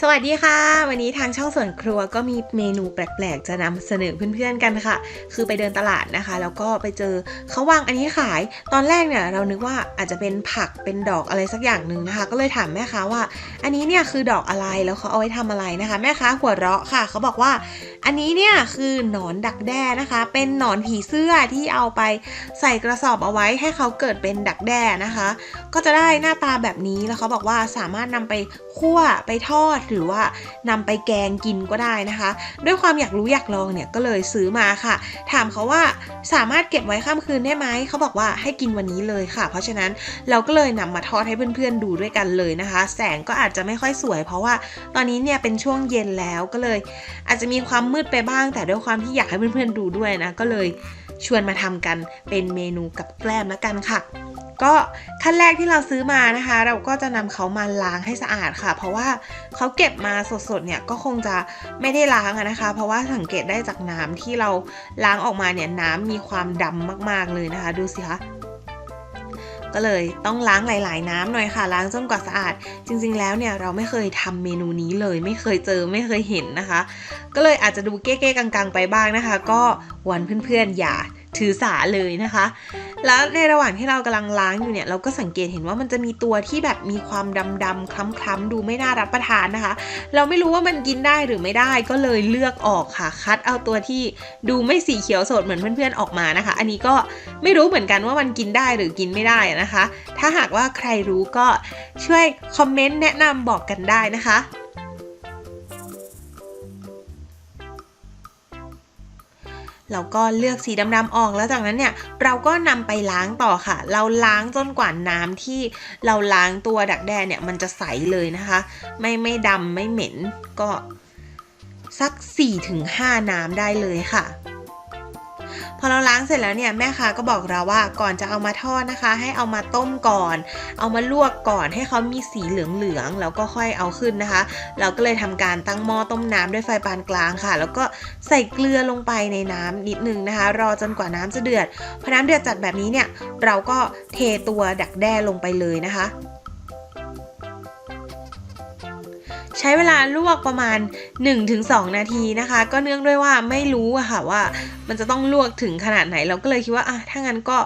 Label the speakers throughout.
Speaker 1: สวัสดีค่ะ วันนี้ทางช่องส่วนครัวก็มีเมนูแปลกๆ จะนำเสนอเพื่อนๆกันค่ะ คือไปเดินตลาดนะคะ แล้วก็ไปเจอเขาวางอันนี้ขาย ตอนแรกเนี่ยเรานึกว่าอาจจะเป็นผักเป็นดอกอะไรสักอย่างหนึ่งนะคะ ก็เลยถามแม่ค้าว่า อันนี้เนี่ยคือดอกอะไรแล้วเขาเอาไว้ทำอะไรนะคะ แม่ค้าหัวเราะค่ะ เขาบอกว่า อันนี้เนี่ยคือหนอนดักแด้นะคะ เป็นหนอนผีเสื้อที่เอาไปใส่กระสอบเอาไว้ให้เขาเกิดเป็นดักแด้นะคะ ก็จะได้หน้าตาแบบนี้แล้วเขาบอกว่าสามารถนำไปคั่วไปทอดหรือว่านำไปแกงกินก็ได้นะคะ ด้วยความอยากรู้อยากลองเนี่ยก็เลยซื้อมาค่ะ ถามเขาว่าสามารถเก็บไว้ข้ามคืนได้ไหมเขาบอกว่าให้กินวันนี้เลยค่ะ เพราะฉะนั้นเราก็เลยนำมาทอดให้เพื่อนๆดูด้วยกันเลยนะคะ แสงก็อาจจะไม่ค่อยสวย เพราะว่าตอนนี้เนี่ยเป็นช่วงเย็นแล้วก็เลย อาจจะมีความมืดไปบ้าง แต่ด้วยความที่อยากให้เพื่อนๆดูด้วยนะก็เลยชวนมาทำกันเป็นเมนูกับแกล้มแล้วกันค่ะ ก็ขั้นแรกที่เราซื้อมานะคะ เราก็จะนำเขามาล้างให้สะอาดค่ะ เพราะว่าเขาเก็บมาสดๆเนี่ยก็คงจะไม่ได้ล้างนะคะ เพราะว่าสังเกตได้จากน้ำที่เราล้างออกมาเนี่ยน้ำมีความดำมากๆเลยนะคะ ดูสิคะก็เลยต้องล้างหลาย ๆ น้ำหน่อยค่ะ ล้างจนกว่าสะอาด จริง ๆ แล้วเนี่ยเราไม่เคยทำเมนูนี้เลย ไม่เคยเจอไม่เคยเห็นนะคะ ก็เลยอาจจะดูเก้ๆกัง ๆ ไปบ้างนะคะ ก็วันเพื่อน ๆ อย่า ถือสาเลยนะคะ แล้วในระหว่างที่เรากำลังล้างอยู่เนี่ยเราก็สังเกตเห็นว่ามันจะมีตัวที่แบบมีความดำๆคล้ำๆดูไม่น่ารับประทานนะคะ เราไม่รู้ว่ามันกินได้หรือไม่ได้ก็เลยเลือกออกค่ะ คัดเอาตัวที่ดูไม่สีเขียวสดเหมือนเพื่อนๆออกมานะคะ อันนี้ก็ไม่รู้เหมือนกันว่ามันกินได้หรือกินไม่ได้นะคะ ถ้าหากว่าใครรู้ก็ช่วยคอมเมนต์แนะนำบอกกันได้นะคะ เราก็เลือกสีดำๆออกแล้วจากนั้นเนี่ยเราก็นำไปล้างต่อค่ะ เราล้างจนกว่าน้ำที่เราล้างตัวดักแด้เนี่ยมันจะใสเลยนะคะ ไม่ไม่ดำไม่เหม็นก็สัก 4-5 น้ำได้เลยค่ะ พอเราล้างเสร็จแล้วเนี่ยแม่ค้าก็บอกเราว่าก่อนจะเอามาทอดนะคะ ให้เอามาต้มก่อน เอามาลวกก่อนให้เขามีสีเหลืองๆแล้วก็ค่อยเอาขึ้นนะคะ เราก็เลยทำการตั้งหม้อต้มน้ำด้วยไฟปานกลางค่ะ แล้วก็ใส่เกลือลงไปในน้ำนิดนึงนะคะ รอจนกว่าน้ำจะเดือดพอน้ำเดือดจัดแบบนี้เนี่ยเราก็เทตัวดักแด้ลงไปเลยนะคะ ใช้เวลาลวกประมาณ 1-2 นาทีนะคะ ก็เนื่องด้วยว่าไม่รู้อะค่ะว่า มันจะต้องลวกถึงขนาดไหน เราก็เลยคิดว่าอะถ้างั้นก็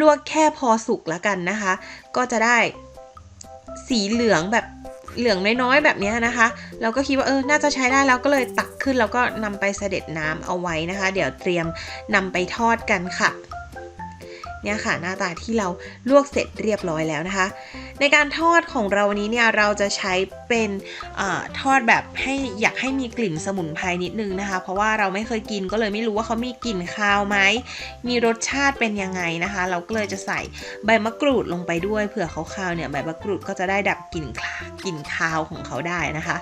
Speaker 1: ลวกแค่พอสุกแล้วกันนะคะ ก็จะได้สีเหลืองแบบเหลืองน้อยๆแบบนี้นะคะ เราก็คิดว่าเออ น่าจะใช้ได้แล้วก็เลยตักขึ้นแล้วก็นำไปเสด็จน้ำเอาไว้นะคะ เดี๋ยวเตรียมนำไปทอดกันค่ะ เนี่ยค่ะหน้าตาที่เราลวกเสร็จเรียบร้อยแล้วนะคะ ในการทอดของเราวันนี้เนี่ยเราจะใช้เป็นอทอดแบบให้อยากให้มีกลิ่นสมุนไพรนิดนึงนะคะ เพราะว่าเราไม่เคยกินก็เลยไม่รู้ว่าเขามีกลิ่นคาวไหมมีรสชาติเป็นยังไงนะคะ เราก็เลยจะใส่ใบมะกรูดลงไปด้วยเผื่อเขาคาวเนี่ยใบมะกรูดก็จะได้ดับกลิ่นคลากลิ่นคาวของเขาได้นะคะ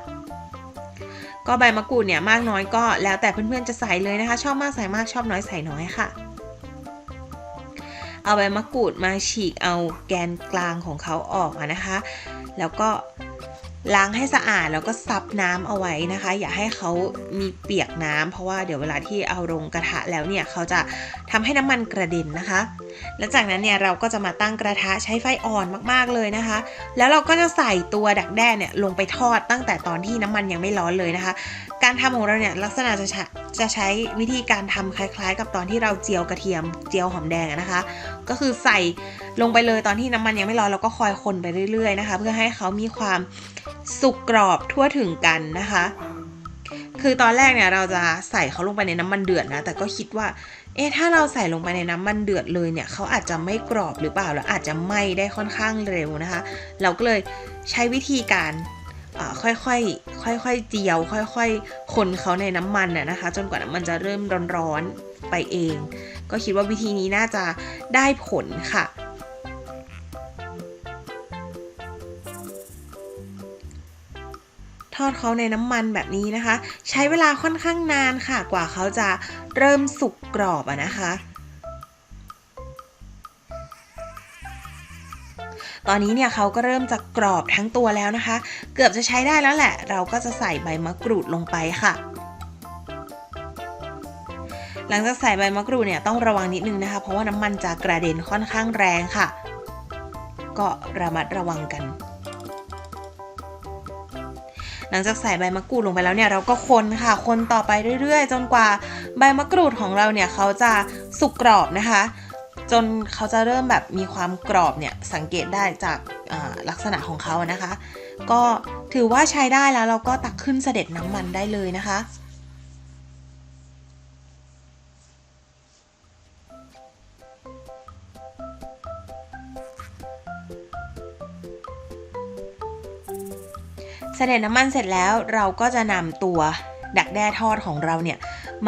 Speaker 1: ก็ใบมะกรูดเนี่ยมากน้อยก็แล้วแต่เพื่อนๆจะใส่เลยนะคะ ชอบมากใส่มากชอบน้อยใส่น้อยค่ะ เอาใบมะกรูดมาฉีกเอาแกนกลางของเขาออกนะคะ แล้วก็ล้างให้สะอาดแล้วก็ซับน้ำเอาไว้นะคะ อย่าให้เขามีเปียกน้ำเพราะว่าเดี๋ยวเวลาที่เอาลงกระทะแล้วเนี่ยเขาจะทำให้น้ำมันกระเด็นนะคะ และจากนั้นเนี่ยเราก็จะมาตั้งกระทะใช้ไฟอ่อนมากๆเลยนะคะ แล้วเราก็จะใส่ตัวดักแด้เนี่ยลงไปทอดตั้งแต่ตอนที่น้ำมันยังไม่ร้อนเลยนะคะ การทำของเราเนี่ยลักษณะจะใช้จะใช้วิธีการทำคล้าย ๆ กับตอนที่เราเจียวกระเทียมเจียวหอมแดงนะคะ ก็คือใส่ลงไปเลยตอนที่น้ำมันยังไม่ร้อนเราก็คอยคนไปเรื่อยๆนะคะ เพื่อให้เขามีความสุกกรอบทั่วถึงกันนะคะ คือตอนแรกเนี่ยเราจะใส่เขาลงไปในน้ำมันเดือดนะ แต่ก็คิดว่า เอ๊ะถ้าเราใส่ลงไปในน้ำมันเดือดเลยเนี่ยเขาอาจจะไม่กรอบหรือเปล่าแล้วอาจจะไหม้ได้ค่อนข้างเร็วนะคะ เราก็เลยใช้วิธีการอ่าค่อยๆ ค่อยๆ เจียว ค่อยๆ คนเขาในน้ำมันน่ะนะคะ จนกว่าน้ำมันจะเริ่มร้อนๆ ไปเอง ก็คิดว่าวิธีนี้น่าจะได้ผลค่ะ ทอดเขาในน้ำมันแบบนี้นะคะ ใช้เวลาค่อนข้างนานค่ะ กว่าเขาจะเริ่มสุกกรอบอะนะคะ ตอนนี้เนี่ยเขาก็เริ่มจะกรอบทั้งตัวแล้วนะคะ เกือบจะใช้ได้แล้วแหละ เราก็จะใส่ใบมะกรูดลงไปค่ะหลังจากใส่ใบมะกรูดเนี่ยต้องระวังนิดนึงนะคะ เพราะว่าน้ำมันจะกระเด็นค่อนข้างแรงค่ะ ก็ระมัดระวังกัน หลังจากใส่ใบมะกรูดลงไปแล้วเนี่ยเราก็คนค่ะ คนต่อไปเรื่อยๆ จนกว่าใบมะกรูดของเราเนี่ยเขาจะสุกกรอบนะคะ จนเขาจะเริ่มแบบมีความกรอบเนี่ยสังเกตได้จากลักษณะของเขานะคะ ก็ถือว่าใช้ได้แล้วเราก็ตักขึ้นเสด็จน้ำมันได้เลยนะคะ เสด็จน้ำมันเสร็จแล้วเราก็จะนำตัวดักแด้ทอดของเราเนี่ย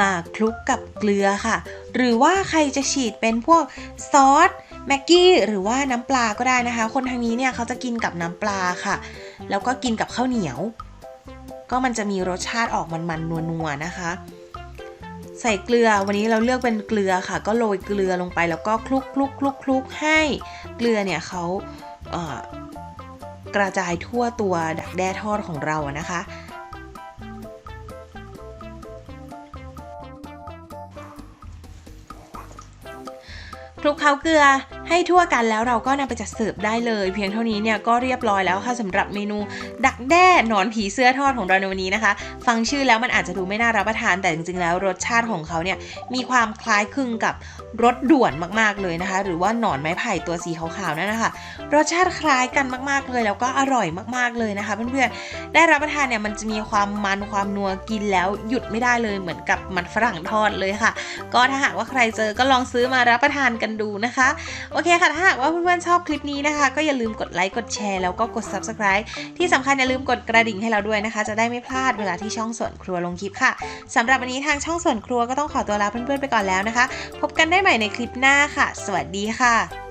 Speaker 1: มาคลุกกับเกลือค่ะ หรือว่าใครจะฉีดเป็นพวกซอสแม็กกี้หรือว่าน้ำปลาก็ได้นะคะ คนทางนี้เนี่ยเขาจะกินกับน้ำปลาค่ะ แล้วก็กินกับข้าวเหนียว ก็มันจะมีรสชาติออกมันๆนัวๆนะคะ ใส่เกลือวันนี้เราเลือกเป็นเกลือค่ะ ก็โรยเกลือลงไปแล้วก็คลุกคลุกคลุกคลุกให้เกลือเนี่ยเขา กระจายทั่วตัวดักแด้ทอดของเรานะคะ คลุกเคล้าเกลือ ให้ทั่วกันแล้วเราก็นำไปจัดเสิร์ฟได้เลย เพียงเท่านี้เนี่ยก็เรียบร้อยแล้วค่ะสำหรับเมนู ดักแด้หนอนผีเสื้อทอดของเราในวันนี้นะคะ ฟังชื่อแล้วมันอาจจะดูไม่น่ารับประทานแต่จริงๆแล้วรสชาติของเขาเนี่ยมีความคล้ายคลึงกับรสด่วนมากๆเลยนะคะ หรือว่าหนอนไม้ไผ่ตัวสีขาวๆนั่นนะคะรสชาติคล้ายกันมากๆเลยแล้วก็อร่อยมากๆเลยนะคะเพื่อนๆได้รับประทานเนี่ยมันจะมีความมันความนัวกินแล้วหยุดไม่ได้เลยเหมือนกับมันฝรั่งทอดเลยค่ะ ก็ถ้าหากว่าใครเจอก็ลองซื้อมารับประทานกันดูนะคะโอเคค่ะ ถ้าหากว่าเพื่อนๆชอบคลิปนี้นะคะ ก็อย่าลืมกดไลค์กดแชร์แล้วก็กด subscribe ที่สำคัญอย่าลืมกดกระดิ่งให้เราด้วยนะคะ จะได้ไม่พลาดเวลาที่ช่องส่วนครัวลงคลิปค่ะสำหรับวันนี้ทางช่องส่วนครัวก็ต้องขอตัวลาเพื่อนๆไปก่อนแล้วนะคะ พบกันได้ใหม่ในคลิปหน้าค่ะ สวัสดีค่ะ